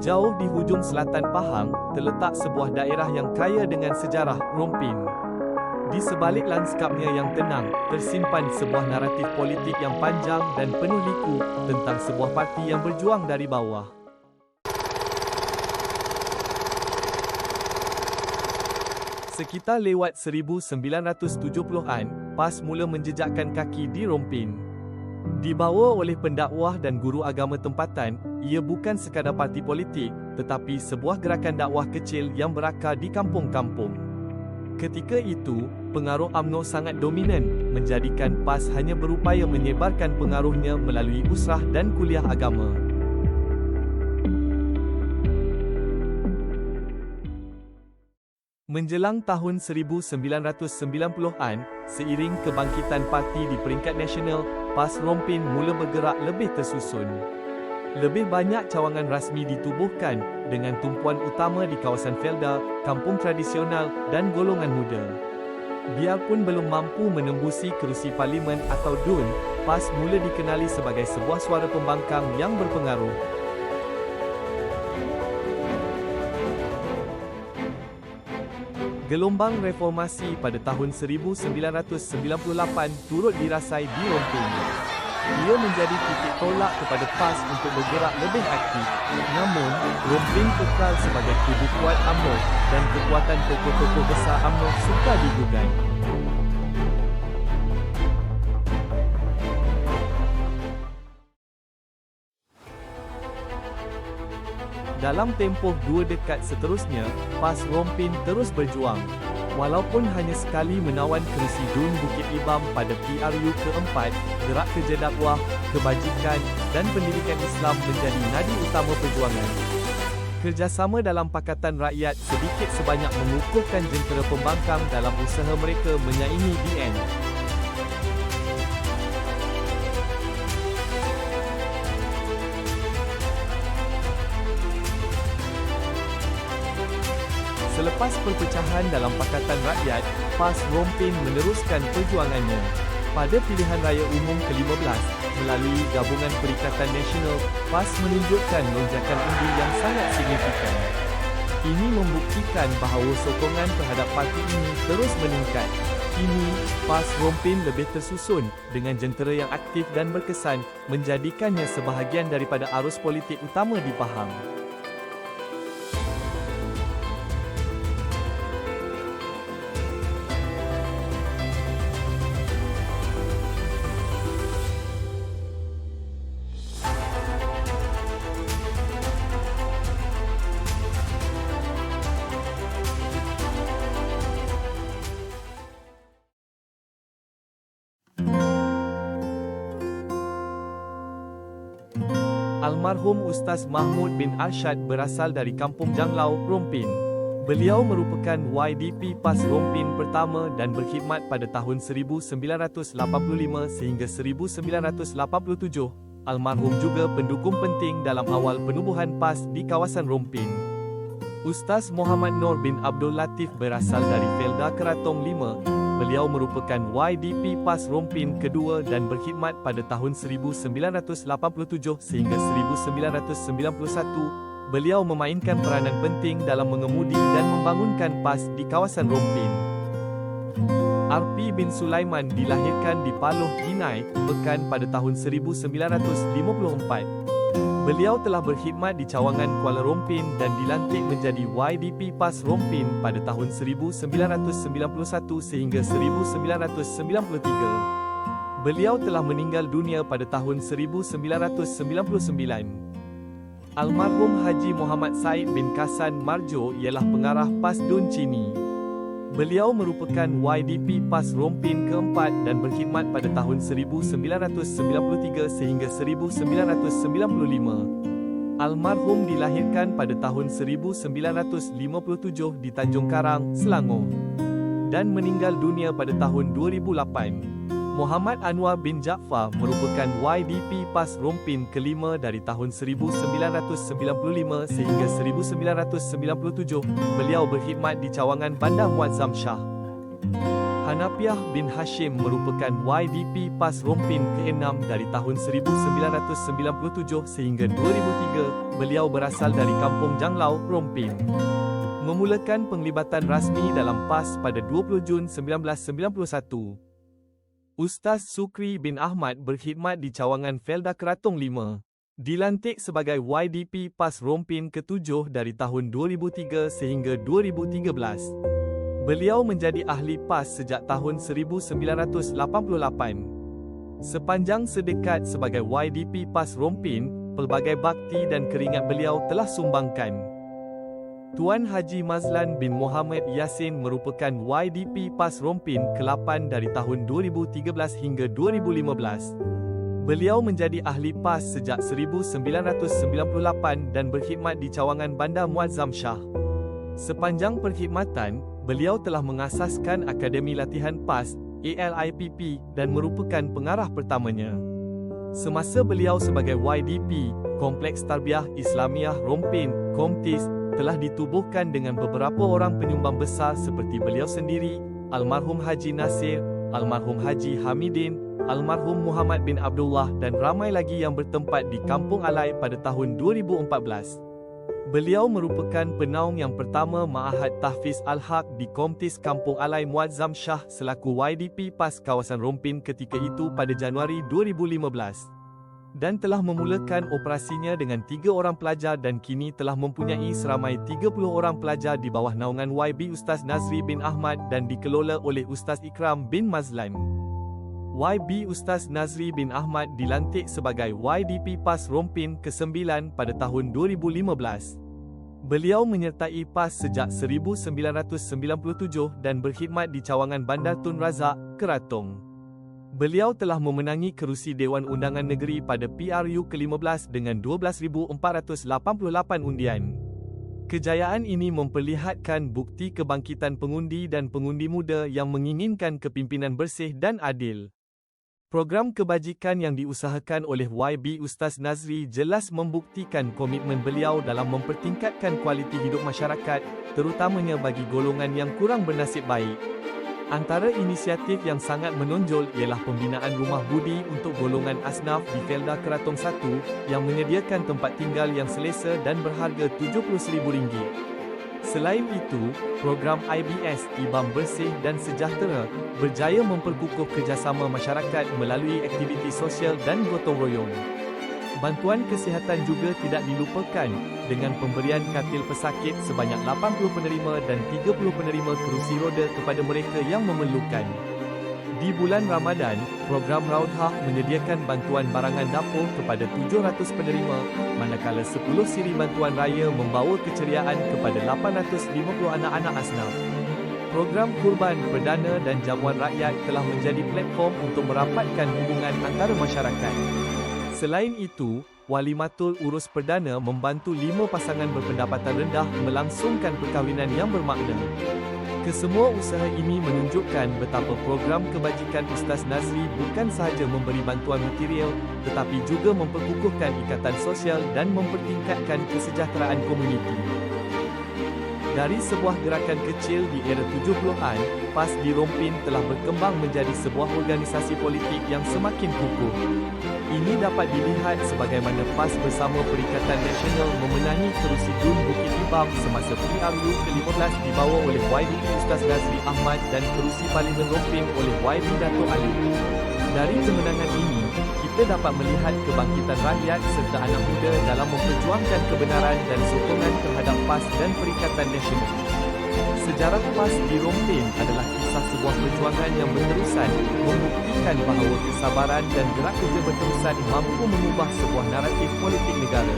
Jauh di hujung selatan Pahang, terletak sebuah daerah yang kaya dengan sejarah, Rompin. Di sebalik lanskapnya yang tenang, tersimpan sebuah naratif politik yang panjang dan penuh liku tentang sebuah parti yang berjuang dari bawah. Sekitar lewat 1970-an, PAS mula menjejakkan kaki di Rompin. Dibawa oleh pendakwah dan guru agama tempatan, ia bukan sekadar parti politik, tetapi sebuah gerakan dakwah kecil yang berakar di kampung-kampung. Ketika itu, pengaruh UMNO sangat dominan, menjadikan PAS hanya berupaya menyebarkan pengaruhnya melalui usrah dan kuliah agama. Menjelang tahun 1990-an, seiring kebangkitan parti di peringkat nasional, PAS Rompin mula bergerak lebih tersusun. Lebih banyak cawangan rasmi ditubuhkan, dengan tumpuan utama di kawasan Felda, kampung tradisional, dan golongan muda. Biarpun belum mampu menembusi kerusi parlimen atau DUN, PAS mula dikenali sebagai sebuah suara pembangkang yang berpengaruh. Gelombang reformasi pada tahun 1998 turut dirasai di Rompin. Ia menjadi titik tolak kepada PAS untuk bergerak lebih aktif. Namun, Rompin kekal sebagai tubuh kuat UMNO dan kekuatan tokoh-tokoh besar UMNO suka digugat. Dalam tempoh dua dekad seterusnya, PAS Rompin terus berjuang. Walaupun hanya sekali menawan kerusi DUN Bukit Ibam pada PRU keempat, gerak kerja dakwah, kebajikan dan pendidikan Islam menjadi nadi utama perjuangan. Kerjasama dalam Pakatan Rakyat sedikit sebanyak mengukuhkan jentera pembangkang dalam usaha mereka menyaingi DN. Selepas perpecahan dalam Pakatan Rakyat, PAS Rompin meneruskan perjuangannya. Pada pilihan raya umum ke-15, melalui Gabungan Perikatan Nasional, PAS menunjukkan lonjakan undi yang sangat signifikan. Ini membuktikan bahawa sokongan terhadap parti ini terus meningkat. Kini, PAS Rompin lebih tersusun, dengan jentera yang aktif dan berkesan, menjadikannya sebahagian daripada arus politik utama di Pahang. Almarhum Ustaz Mahmud bin Arshad berasal dari Kampung Janglau, Rompin. Beliau merupakan YDP PAS Rompin pertama dan berkhidmat pada tahun 1985 sehingga 1987. Almarhum juga pendukung penting dalam awal penubuhan PAS di kawasan Rompin. Ustaz Muhammad Nur bin Abdul Latif berasal dari Felda Keratong 5, beliau merupakan YDP PAS Rompin kedua dan berkhidmat pada tahun 1987 sehingga 1991. Beliau memainkan peranan penting dalam mengemudi dan membangunkan PAS di kawasan Rompin. RP bin Sulaiman dilahirkan di Paloh, Hinai, Pekan pada tahun 1954. Beliau telah berkhidmat di cawangan Kuala Rompin dan dilantik menjadi YDP PAS Rompin pada tahun 1991 sehingga 1993. Beliau telah meninggal dunia pada tahun 1999. Almarhum Haji Muhammad Said bin Kasan Marjo ialah pengarah PAS Dun Cini. Beliau merupakan YDP PAS Rompin keempat dan berkhidmat pada tahun 1993 sehingga 1995. Almarhum dilahirkan pada tahun 1957 di Tanjung Karang, Selangor dan meninggal dunia pada tahun 2008. Muhammad Anwar bin Jaafar merupakan YDP PAS Rompin kelima dari tahun 1995 sehingga 1997. Beliau berkhidmat di cawangan Bandar Muazzam Shah. Hanafiah bin Hashim merupakan YDP PAS Rompin ke-6 dari tahun 1997 sehingga 2003. Beliau berasal dari kampung Janglau, Rompin. Memulakan penglibatan rasmi dalam PAS pada 20 Jun 1991. Ustaz Sukri bin Ahmad berkhidmat di cawangan Felda Keratong 5. Dilantik sebagai YDP PAS Rompin ke-7 dari tahun 2003 sehingga 2013. Beliau menjadi ahli PAS sejak tahun 1988. Sepanjang sedekat sebagai YDP PAS Rompin, pelbagai bakti dan keringat beliau telah sumbangkan. Tuan Haji Mazlan bin Muhammad Yasin merupakan YDP PAS Rompin ke-8 dari tahun 2013 hingga 2015. Beliau menjadi ahli PAS sejak 1998 dan berkhidmat di cawangan Bandar Muazzam Shah. Sepanjang perkhidmatan, beliau telah mengasaskan Akademi Latihan PAS, ALIPP dan merupakan pengarah pertamanya. Semasa beliau sebagai YDP, Kompleks Tarbiyah Islamiah Rompin, KOMTIS, telah ditubuhkan dengan beberapa orang penyumbang besar seperti beliau sendiri, almarhum Haji Nasir, almarhum Haji Hamidin, almarhum Muhammad bin Abdullah dan ramai lagi yang bertempat di Kampung Alai pada tahun 2014. Beliau merupakan penaung yang pertama Ma'ahad Tahfiz Al-Haq di Komtis Kampung Alai Muazzam Shah selaku YDP PAS kawasan Rompin ketika itu pada Januari 2015 dan telah memulakan operasinya dengan tiga orang pelajar dan kini telah mempunyai seramai 30 orang pelajar di bawah naungan YB Ustaz Nazri bin Ahmad dan dikelola oleh Ustaz Ikram bin Mazlan. YB Ustaz Nazri bin Ahmad dilantik sebagai YDP PAS Rompin ke-9 pada tahun 2015. Beliau menyertai PAS sejak 1997 dan berkhidmat di cawangan Bandar Tun Razak, Keratong. Beliau telah memenangi kerusi Dewan Undangan Negeri pada PRU ke-15 dengan 12,488 undian. Kejayaan ini memperlihatkan bukti kebangkitan pengundi dan pengundi muda yang menginginkan kepimpinan bersih dan adil. Program kebajikan yang diusahakan oleh YB Ustaz Nazri jelas membuktikan komitmen beliau dalam mempertingkatkan kualiti hidup masyarakat, terutamanya bagi golongan yang kurang bernasib baik. Antara inisiatif yang sangat menonjol ialah pembinaan rumah budi untuk golongan asnaf di Felda Keratong 1 yang menyediakan tempat tinggal yang selesa dan berharga RM70,000. Selain itu, program IBS Ibam Bersih dan Sejahtera berjaya memperkukuh kerjasama masyarakat melalui aktiviti sosial dan gotong royong. Bantuan kesihatan juga tidak dilupakan dengan pemberian katil pesakit sebanyak 80 penerima dan 30 penerima kerusi roda kepada mereka yang memerlukan. Di bulan Ramadan, program Raudhah menyediakan bantuan barangan dapur kepada 700 penerima, manakala 10 siri bantuan raya membawa keceriaan kepada 850 anak-anak asnaf. Program Kurban Perdana dan Jamuan Rakyat telah menjadi platform untuk merapatkan hubungan antara masyarakat. Selain itu, Wali Matul Urus Perdana membantu lima pasangan berpendapatan rendah melangsungkan perkahwinan yang bermakna. Kesemua usaha ini menunjukkan betapa program kebajikan Ustaz Nazri bukan sahaja memberi bantuan material, tetapi juga memperkukuhkan ikatan sosial dan mempertingkatkan kesejahteraan komuniti. Dari sebuah gerakan kecil di era 70-an, PAS di Rompin telah berkembang menjadi sebuah organisasi politik yang semakin kukuh. Ini dapat dilihat sebagaimana PAS bersama Perikatan Nasional memenangi kerusi Dun Bukit Ibam semasa PRU ke-15 dibawa oleh YDP Ustaz Nazri Ahmad dan kerusi Parlimen Rompin oleh YB Dato' Ali. Dari kemenangan ini, kita dapat melihat kebangkitan rakyat serta anak muda dalam memperjuangkan kebenaran dan sokongan terhadap PAS dan Perikatan Nasional. Sejarah PAS di Rompin adalah kisah sebuah perjuangan yang berterusan, membuktikan bahawa kesabaran dan gerak kerja berterusan mampu mengubah sebuah naratif politik negara.